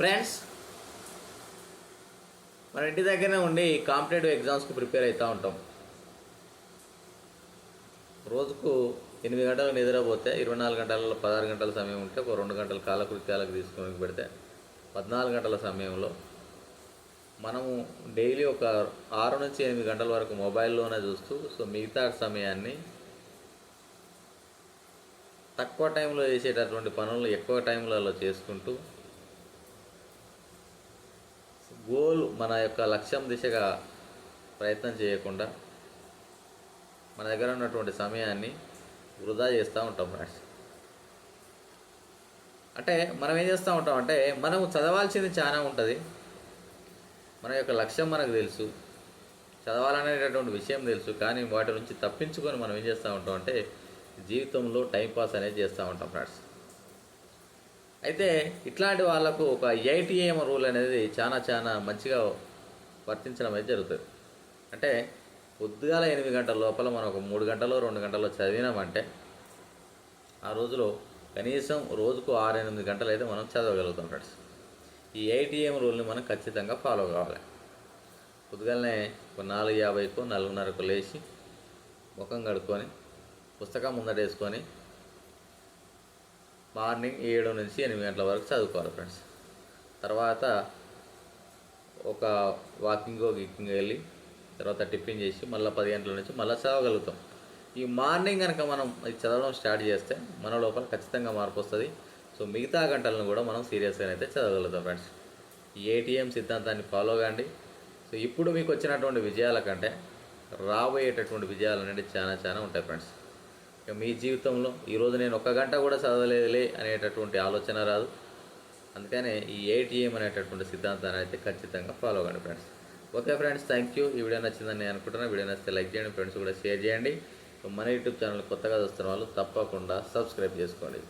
Friends మన ఇంటి దగ్గరనే ఉండి కాంపిటేటివ్ ఎగ్జామ్స్కి ప్రిపేర్ అవుతూ ఉంటాం. రోజుకు ఎనిమిది గంటలు నిద్రపోతే ఇరవై నాలుగు గంటలలో పదహారు గంటల సమయం ఉంటే ఒక రెండు గంటల కాలకృత్యాలకు తీసుకొని పెడితే పద్నాలుగు గంటల సమయంలో మనము డైలీ ఒక ఆరు నుంచి ఎనిమిది గంటల వరకు మొబైల్లోనే చూస్తూ సో మిగతా సమయాన్ని తక్కువ టైంలో చేసేటటువంటి పనులు ఎక్కువ టైంలలో చేసుకుంటూ గోల్ మన యొక్క లక్ష్యం దిశగా ప్రయత్నం చేయకుండా మన దగ్గర ఉన్నటువంటి సమయాన్ని వృధా చేస్తూ ఉంటాం ఫ్రెండ్స్. అంటే మనం ఏం చేస్తూ ఉంటాం అంటే మనం చదవాల్సింది చాలా ఉంటుంది. మన యొక్క లక్ష్యం మనకు తెలుసు. చదవాలనేటటువంటి విషయం తెలుసు. కానీ వాటి నుంచి తప్పించుకొని మనం ఏం చేస్తూ ఉంటాం అంటే జీవితంలో టైంపాస్ అనేది చేస్తూ ఉంటాం ఫ్రెండ్స్. అయితే ఇట్లాంటి వాళ్ళకు ఒక ఐటీఎం రూల్ అనేది చాలా చాలా మంచిగా వర్తించడం అయితే జరుగుతుంది. అంటే పొద్దుగాల ఎనిమిది గంటల లోపల మనం ఒక మూడు గంటలు రెండు గంటల్లో చదివినామంటే ఆ రోజులో కనీసం రోజుకు ఆరు ఎనిమిది గంటలు అయితే మనం చదవగలుగుతాం ఫ్రెండ్స్. ఈ ఐటీఎం రూల్ని మనం ఖచ్చితంగా ఫాలో కావాలి. పొద్దుగాలనే ఒక నాలుగు యాభైకు నాలుగున్నరకు లేచి ముఖం కడుక్కొని పుస్తకం ముందట వేసుకొని మార్నింగ్ ఏడు నుంచి ఎనిమిది గంటల వరకు చదువుకోవాలి ఫ్రెండ్స్. తర్వాత ఒక వాకింగ్ గిక్కింగ్ వెళ్ళి తర్వాత టిఫిన్ చేసి మళ్ళీ పది గంటల నుంచి మళ్ళీ చదవగలుగుతాం. ఈ మార్నింగ్ కనుక మనం ఇది చదవడం స్టార్ట్ చేస్తే మన లోపల ఖచ్చితంగా మార్పు వస్తుంది. సో మిగతా గంటలను కూడా మనం సీరియస్గా అయితే చదవగలుగుతాం ఫ్రెండ్స్. ఈ ఏటీఎం సిద్ధాంతాన్ని ఫాలో కాండి. సో ఇప్పుడు మీకు వచ్చినటువంటి విజయాల కంటే రాబోయేటటువంటి విజయాలు అనేవి చాలా చాలా ఉంటాయి ఫ్రెండ్స్. మీ జీవితంలో ఈరోజు నేను ఒక గంట కూడా చదవలేదులే అనేటటువంటి ఆలోచన రాదు. అందుకనే ఈ ఏటీఎం అనేటటువంటి సిద్ధాంతాన్ని అయితే ఖచ్చితంగా ఫాలో అవ్వండి friends okay friends thank you ఈ వీడియో నచ్చిందని నేను అనుకుంటున్నాను వీడియో నచ్చితే లైక్ చేయండి ఫ్రెండ్స్ కూడా షేర్ చేయండి. మన యూట్యూబ్ ఛానల్ కొత్తగా చూస్తున్న వాళ్ళు తప్పకుండా సబ్స్క్రైబ్ చేసుకోండి.